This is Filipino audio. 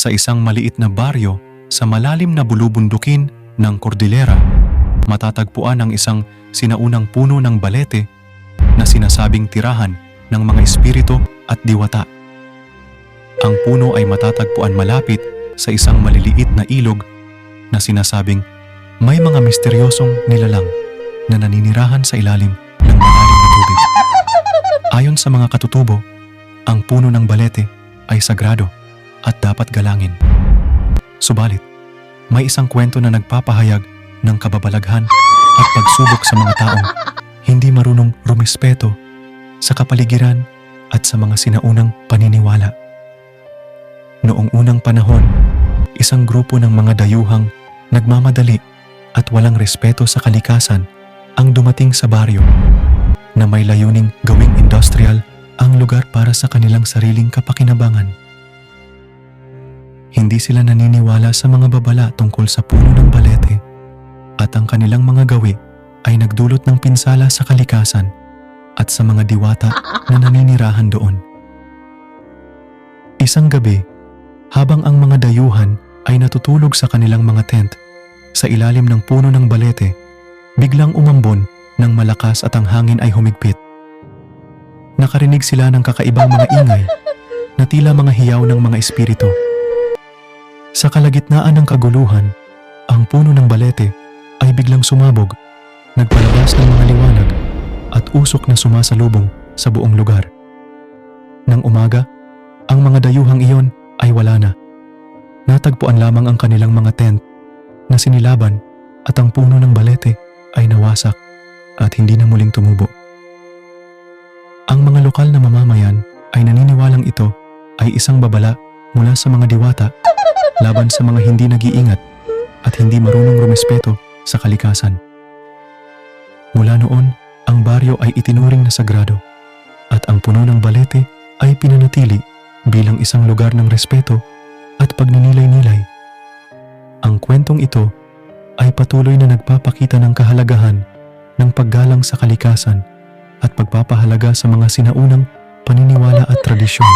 sa isang maliit na baryo sa malalim na bulubundukin ng Cordillera, matatagpuan ang isang sinaunang puno ng balete na sinasabing tirahan ng mga espiritu at diwata. Ang puno ay matatagpuan malapit sa isang maliliit na ilog na sinasabing may mga misteryosong nilalang na naninirahan sa ilalim ng malalim na tubig. Ayon sa mga katutubo, ang puno ng balete ay sagrado at dapat galangin. Subalit, may isang kwento na nagpapahayag ng kababalaghan at pagsubok sa mga taong hindi marunong rumispeto sa kapaligiran at sa mga sinaunang paniniwala. Noong unang panahon, isang grupo ng mga dayuhang nagmamadali at walang respeto sa kalikasan ang dumating sa baryo na may layuning gawing industrial ang lugar para sa kanilang sariling kapakinabangan. Hindi sila naniniwala sa mga babala tungkol sa puno ng balete at ang kanilang mga gawi ay nagdulot ng pinsala sa kalikasan at sa mga diwata na naninirahan doon. Isang gabi, habang ang mga dayuhan ay natutulog sa kanilang mga tent sa ilalim ng puno ng balete, biglang umambon ng malakas at ang hangin ay humigpit. Nakarinig sila ng kakaibang mga ingay na tila mga hiyaw ng mga espiritu. Sa kalagitnaan ng kaguluhan, ang puno ng balete ay biglang sumabog, nagpalabas ng mga liwanag at usok na sumasalubong sa buong lugar. Nang umaga, ang mga dayuhang iyon ay wala na. Natagpuan lamang ang kanilang mga tent na sinilaban at ang puno ng balete ay nawasak at hindi na muling tumubo. Ang mga lokal na mamamayan ay naniniwalang ito ay isang babala mula sa mga diwata laban sa mga hindi nag-iingat at hindi marunong rumespeto sa kalikasan. Mula noon, ang baryo ay itinuring na sagrado at ang puno ng balete ay pinanatili bilang isang lugar ng respeto at pagninilay-nilay. Ang kwentong ito ay patuloy na nagpapakita ng kahalagahan ng paggalang sa kalikasan at pagpapahalaga sa mga sinaunang paniniwala at tradisyon.